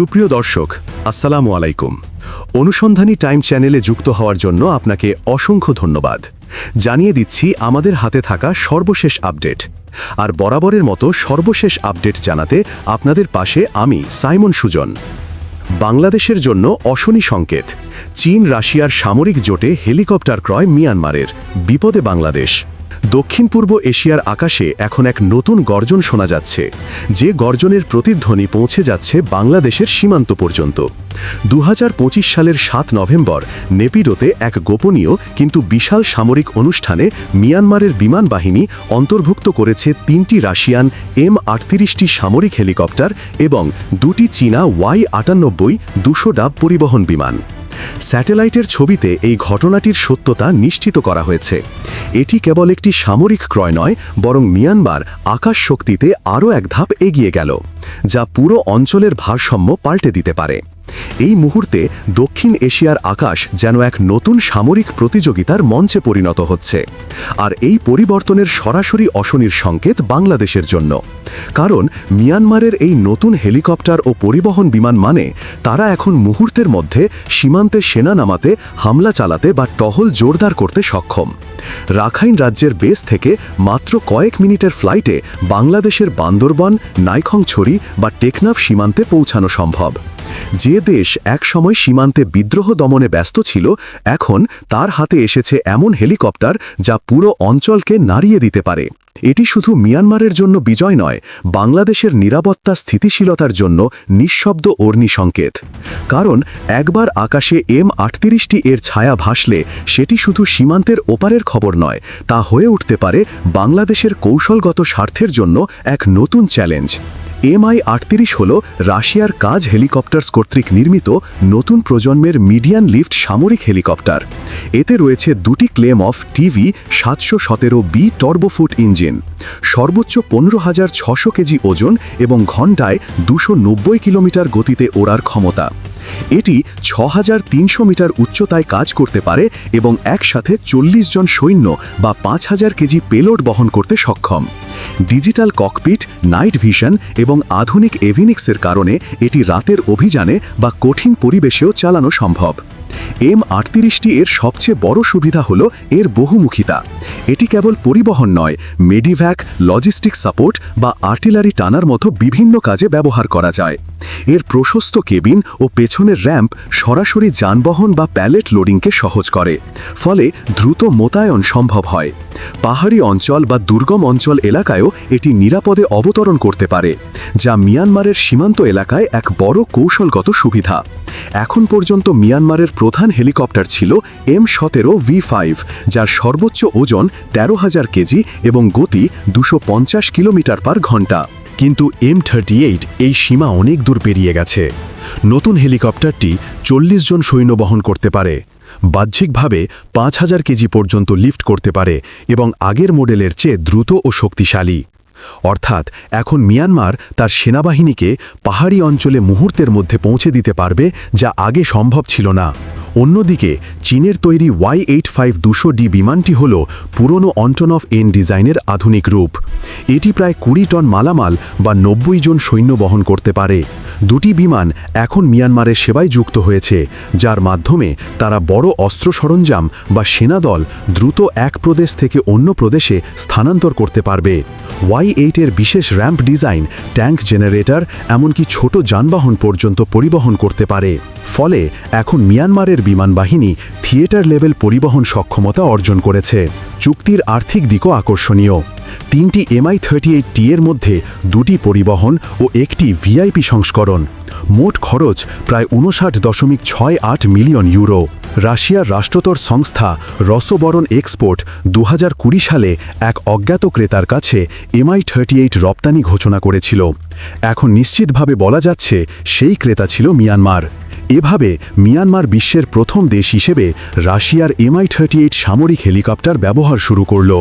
সুপ্রিয় দর্শক, আসসালামু আলাইকুম। অনুসন্ধানী টাইম চ্যানেলে যুক্ত হওয়ার জন্য আপনাকে অসংখ্য ধন্যবাদ। জানিয়ে দিচ্ছি, আমাদের হাতে থাকা সর্বশেষ আপডেট। আর বরাবরের মতো সর্বশেষ আপডেট জানাতে আপনাদের পাশে আমি, সাইমন সুজন। বাংলাদেশের জন্য অশনি সংকেত। চীন রাশিয়ার সামরিক জোটে হেলিকপ্টার ক্রয় মিয়ানমারের। বিপদে বাংলাদেশ। দক্ষিণ পূর্ব এশিয়ার আকাশে এখন এক নতুন গর্জন শোনা যাচ্ছে, যে গর্জনের প্রতিধ্বনি পৌঁছে যাচ্ছে বাংলাদেশের সীমান্ত পর্যন্ত। দু হাজার পঁচিশ সালের সাত নভেম্বর, নেপিডোতে এক গোপনীয় কিন্তু বিশাল সামরিক অনুষ্ঠানে মিয়ানমারের বিমান বাহিনী অন্তর্ভুক্ত করেছে তিনটি রাশিয়ান এম আটত্রিশটি সামরিক হেলিকপ্টার এবং দুটি চীনা ওয়াই আটানব্বই দুশো ডাব পরিবহন বিমান। স্যাটেলাইটের ছবিতে এই ঘটনাটির সত্যতা নিশ্চিত করা হয়েছে। এটি কেবল একটি সামরিক ক্রয় নয়, বরং মিয়ানমার আকাশ শক্তিতে আরও এক ধাপ এগিয়ে গেল। যা পুরো অঞ্চলের ভারসাম্য পাল্টে দিতে পারে। এই মুহূর্তে দক্ষিণ এশিয়ার আকাশ যেন এক নতুন সামরিক প্রতিযোগিতার মঞ্চে পরিণত হচ্ছে। আর এই পরিবর্তনের সরাসরি অশনির সংকেত বাংলাদেশের জন্য। কারণ মিয়ানমারের এই নতুন হেলিকপ্টার ও পরিবহন বিমান মানে তারা এখন মুহূর্তের মধ্যে সীমান্তে সেনা নামাতে, হামলা চালাতে বা টহল জোরদার করতে সক্ষম। রাখাইন রাজ্যের বেস থেকে মাত্র কয়েক মিনিটের ফ্লাইটে বাংলাদেশের বান্দরবন, নাইখংছড়ি বা টেকনাফ সীমান্তে পৌঁছানো সম্ভব। যে দেশ একসময় সীমান্তে বিদ্রোহ দমনে ব্যস্ত ছিল, এখন তার হাতে এসেছে এমন হেলিকপ্টার যা পুরো অঞ্চলকে নাড়িয়ে দিতে পারে। এটি শুধু মিয়ানমারের জন্য বিজয় নয়, বাংলাদেশের নিরাপত্তা স্থিতিশীলতার জন্য নিঃশব্দ অর্নি সংকেত কারণ একবার আকাশে এম আটত্রিশটি এর ছায়া ভাসলে, সেটি শুধু সীমান্তের ওপারের খবর নয়, তা হয়ে উঠতে পারে বাংলাদেশের কৌশলগত স্বার্থের জন্য এক নতুন চ্যালেঞ্জ। এমআই আটত্রিশ হল রাশিয়ার কাজ হেলিকপ্টার্স কর্তৃক নির্মিত নতুন প্রজন্মের মিডিয়ান লিফট সামরিক হেলিকপ্টার। এতে রয়েছে দুটি ক্লেম অফ টিভি সাতশো সতেরো বি টর্বোফুট ইঞ্জিন। সর্বোচ্চ পনেরো হাজার ছশো কেজি ওজন এবং ঘণ্টায় দুশো কিলোমিটার গতিতে ওড়ার ক্ষমতা। এটি ছ মিটার উচ্চতায় কাজ করতে পারে এবং একসাথে চল্লিশ জন সৈন্য বা পাঁচ হাজার কেজি পেলোড বহন করতে সক্ষম। ডিজিটাল ককপিট, নাইট ভিশন এবং আধুনিক এভিনিক্সের কারণে এটি রাতের অভিযানে বা কঠিন পরিবেশেও চালানো সম্ভব। এম আটত্রিশটি এর সবচেয়ে বড় সুবিধা হল এর বহুমুখিতা। এটি কেবল পরিবহন নয়, মেডিভ্যাক, লজিস্টিক সাপোর্ট বা আর্টিলারি টানার মতো বিভিন্ন কাজে ব্যবহার করা যায়। এর প্রশস্ত কেবিন ও পেছনের র্যাম্প সরাসরি যানবাহন বা প্যালেট লোডিংকে সহজ করে, ফলে দ্রুত মোতায়ন সম্ভব হয়। পাহাড়ি অঞ্চল বা দুর্গম অঞ্চল এলাকায়ও এটি নিরাপদে অবতরণ করতে পারে, যা মিয়ানমারের সীমান্ত এলাকায় এক বড় কৌশলগত সুবিধা। এখন পর্যন্ত মিয়ানমারের প্রধান হেলিকপ্টার ছিল এম সতেরো ভি ফাইভ, যার সর্বোচ্চ ওজন তেরো হাজার কেজি এবং গতি দুশো পঞ্চাশ কিলোমিটার পার ঘণ্টা। কিন্তু এম থার্টি এই সীমা অনেক দূর পেরিয়ে গেছে। নতুন হেলিকপ্টারটি চল্লিশ জন সৈন্য বহন করতে পারে। বাহ্যিকভাবে পাঁচ হাজার কেজি পর্যন্ত লিফট করতে পারে এবং আগের মডেলের চেয়ে দ্রুত ও শক্তিশালী। অর্থাৎ এখন মিয়ানমার তার সেনাবাহিনীকে পাহাড়ি অঞ্চলে মুহূর্তের মধ্যে পৌঁছে দিতে পারবে যা আগে সম্ভব ছিল না। অন্যদিকে, চীনের তৈরি ওয়াই এইট ফাইভ দুশো ডি বিমানটি হল পুরনো অন্টন অফ এন ডিজাইনের আধুনিক রূপ। এটি প্রায় কুড়ি টন মালামাল বা নব্বই জন সৈন্য বহন করতে পারে। দুটি বিমান এখন মিয়ানমারের সেবায় যুক্ত হয়েছে, যার মাধ্যমে তারা বড় অস্ত্র সরঞ্জাম বা সেনাদল দ্রুত এক প্রদেশ থেকে অন্য প্রদেশে স্থানান্তর করতে পারবে। ওয়াই এইটের বিশেষ র্যাম্প ডিজাইন, ট্যাঙ্ক জেনারেটর, এমনকি ছোট যানবাহন পর্যন্ত পরিবহন করতে পারে। ফলে এখন মিয়ানমারের বিমান বাহিনী থিয়েটার লেভেল পরিবহন সক্ষমতা অর্জন করেছে। চুক্তির আর্থিক দিকও আকর্ষণীয়। তিনটি এমআই থার্টি এইট টি এর মধ্যে দুটি পরিবহন ও একটি ভিআইপি সংস্করণ। মোট খরচ প্রায় উনষাট দশমিক ছয় আট মিলিয়ন ইউরো। রাশিয়ার রাষ্ট্রতর সংস্থা রসবরণ এক্সপোর্ট দু হাজার কুড়ি সালে এক অজ্ঞাত ক্রেতার কাছে এমআই থার্টি এইট রপ্তানি ঘোষণা করেছিল। এখন নিশ্চিতভাবে বলা যাচ্ছে সেই ক্রেতা ছিল মিয়ানমার। এভাবে মিয়ানমার বিশ্বের প্রথম দেশ হিসেবে রাশিয়ার এমআই থার্টি এইট সামরিক হেলিকপ্টার ব্যবহার শুরু করল।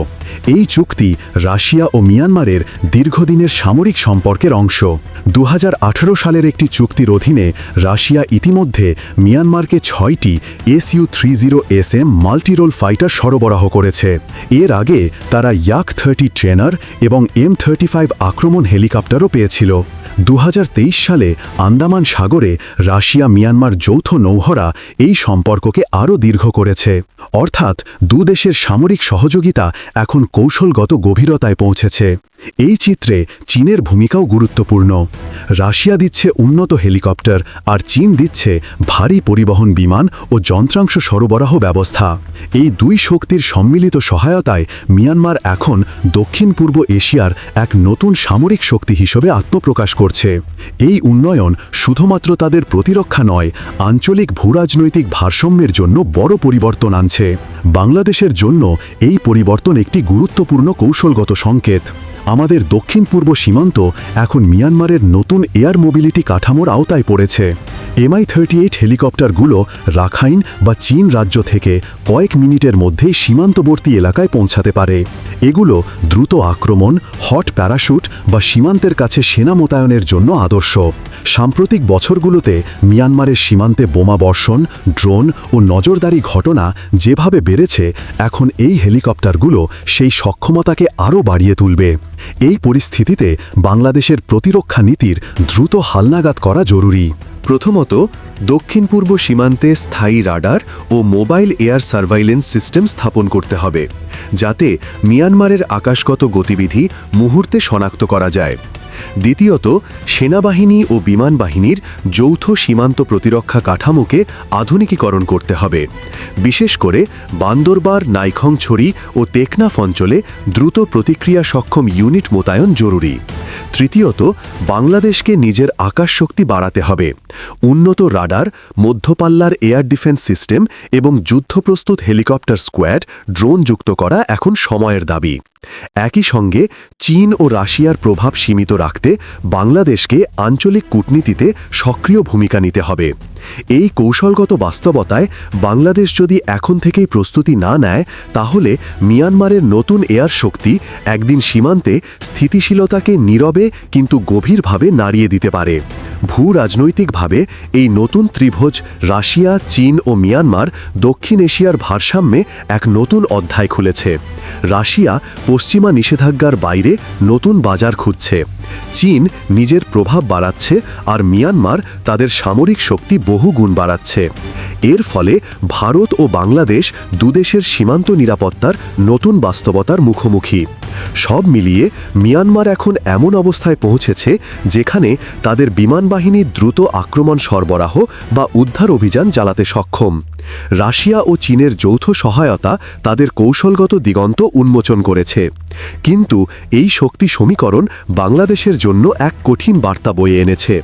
এই চুক্তি রাশিয়া ও মিয়ানমারের দীর্ঘদিনের সামরিক সম্পর্কের অংশ। দু হাজার আঠেরো সালের একটি চুক্তির অধীনে রাশিয়া ইতিমধ্যে মিয়ানমারকে ছয়টি SU three zero S M multirole fighter সরবরাহ করেছে। এর আগে তারা ইয়াক থার্টি ট্রেনার এবং এম থার্টি ফাইভ আক্রমণ হেলিকপ্টারও পেয়েছিল। দু হাজার তেইশ সালে আন্দামান সাগরে রাশিয়া মিয়ানমার যৌথ নৌহরা এই সম্পর্ককে আরও দীর্ঘ করেছে। অর্থাৎ দু দেশের সামরিক সহযোগিতা এখন কৌশলগত গভীরতায় পৌঁছেছে। এই চিত্রে চীনের ভূমিকাও গুরুত্বপূর্ণ। রাশিয়া দিচ্ছে উন্নত হেলিকপ্টার আর চীন দিচ্ছে ভারী পরিবহন বিমান ও যন্ত্রাংশ সরবরাহ ব্যবস্থা। এই দুই শক্তির সম্মিলিত সহায়তায় মিয়ানমার এখন দক্ষিণ পূর্ব এশিয়ার এক নতুন সামরিক শক্তি হিসেবে আত্মপ্রকাশ করছে। এই উন্নয়ন শুধুমাত্র তাদের প্রতিরক্ষা নয়, আঞ্চলিক ভূরাজনৈতিক ভারসাম্যের জন্য বড় পরিবর্তন আনছে। বাংলাদেশের জন্য এই পরিবর্তন একটি গুরুত্বপূর্ণ কৌশলগত সংকেত। আমাদের দক্ষিণ পূর্ব সীমান্ত এখন মিয়ানমারের নতুন এয়ার মোবিলিটি কাঠামোর আওতায় পড়েছে। এমআই থার্টি এইট হেলিকপ্টারগুলো রাখাইন বা চীন রাজ্য থেকে কয়েক মিনিটের মধ্যেই সীমান্তবর্তী এলাকায় পৌঁছাতে পারে। এগুলো দ্রুত আক্রমণ, হট প্যারাশুট বা সীমান্তের কাছে সেনা মোতায়নের জন্য আদর্শ। সাম্প্রতিক বছরগুলোতে মিয়ানমারের সীমান্তে বোমা বর্ষণ, ড্রোন ও নজরদারি ঘটনা যেভাবে বেড়েছে, এখন এই হেলিকপ্টারগুলো সেই সক্ষমতাকে আরও বাড়িয়ে তুলবে। এই পরিস্থিতিতে বাংলাদেশের প্রতিরক্ষা নীতির দ্রুত হালনাগাদ করা জরুরি। প্রথমত দক্ষিণ পূর্ব সীমান্তে স্থায়ী রাডার ও মোবাইল এয়ার সার্ভাইলেন্স সিস্টেম স্থাপন করতে হবে, যাতে মিয়ানমারের আকাশগত গতিবিধি মুহূর্তে শনাক্ত করা যায়। দ্বিতীয়ত, সেনাবাহিনী ও বিমান বাহিনীর যৌথ সীমান্ত প্রতিরক্ষা কাঠামোকে আধুনিকীকরণ করতে হবে। বিশেষ করে, বান্দরবার নাইখংছড়ি ও টেকনাফ অঞ্চলে দ্রুত প্রতিক্রিয়া সক্ষম ইউনিট মোতায়েন জরুরি। তৃতীয়ত, বাংলাদেশকে নিজের আকাশ শক্তি বাড়াতে হবে। উন্নত রাডার, মধ্যপাল্লার এয়ার ডিফেন্স সিস্টেম এবং যুদ্ধপ্রস্তুত হেলিকপ্টার স্কোয়াড ড্রোন যুক্ত করা এখন সময়ের দাবি। একই সঙ্গে চীন ও রাশিয়ার প্রভাব সীমিত রাখতে বাংলাদেশকে আঞ্চলিক কূটনীতিতে সক্রিয় ভূমিকা নিতে হবে। এই কৌশলগত বাস্তবতায় বাংলাদেশ যদি এখন থেকেই প্রস্তুতি না নেয়, তাহলে মিয়ানমারের নতুন এয়ার শক্তি একদিন সীমান্তে স্থিতিশীলতাকে নীরবে কিন্তু গভীরভাবে নাড়িয়ে দিতে পারে। ভূ রাজনৈতিকভাবে এই নতুন ত্রিভুজ রাশিয়া, চীন ও মিয়ানমার দক্ষিণ এশিয়ার ভারসাম্যে এক নতুন অধ্যায় খুলেছে। রাশিয়া পশ্চিমা নিষেধাজ্ঞার বাইরে নতুন বাজার খুঁজছে। চীন নিজের প্রভাব বাড়াচ্ছে আর মিয়ানমার তাদের সামরিক শক্তি বহু গুণ বাড়াচ্ছে। এর ফলে ভারত ও বাংলাদেশ দুদেশের সীমান্ত নিরাপত্তার নতুন বাস্তবতার মুখোমুখি। সব মিলিয়ে মিয়ানমার এখন এমন অবস্থায় পৌঁছেছে যেখানে তাদের বিমান বাহিনী দ্রুত আক্রমণ সরবরাহ বা উদ্ধার অভিযান চালাতে সক্ষম। রাশিয়া ও চীনের যৌথ সহায়তা তাদের কৌশলগত দিগন্ত উন্মোচন করেছে। কিন্তু এই শক্তি সমীকরণ বাংলাদেশের জন্য এক কঠিন বার্তা বয়ে এনেছে।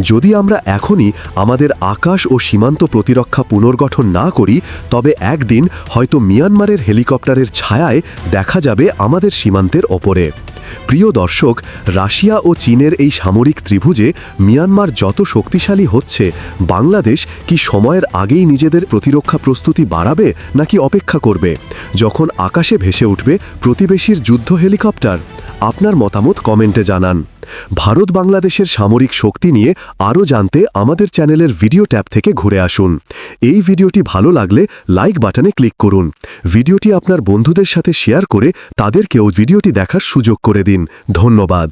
যদি আমরা এখনই আমাদের আকাশ ও সীমান্ত প্রতিরক্ষা পুনর্গঠন না করি, তবে একদিন হয়তো মিয়ানমারের হেলিকপ্টারের ছায়ায় দেখা যাবে আমাদের সীমান্তের ওপরে। প্রিয় দর্শক, রাশিয়া ও চীনের এই সামরিক ত্রিভুজে মিয়ানমার যত শক্তিশালী হচ্ছে, বাংলাদেশ কি সময়ের আগেই নিজেদের প্রতিরক্ষা প্রস্তুতি বাড়াবে নাকি অপেক্ষা করবে? যখন আকাশে ভেসে উঠবে প্রতিবেশীর যুদ্ধ হেলিকপ্টার? আপনার মতামত কমেন্টে জানান। ভারত বাংলাদেশের সামরিক শক্তি নিয়ে আরও জানতে আমাদের চ্যানেলের ভিডিও ট্যাব থেকে ঘুরে আসুন। এই ভিডিওটি ভালো লাগলে লাইক বাটনে ক্লিক করুন। ভিডিওটি আপনার বন্ধুদের সাথে শেয়ার করে তাদেরকেও ভিডিওটি দেখার সুযোগ করে দিন। ধন্যবাদ।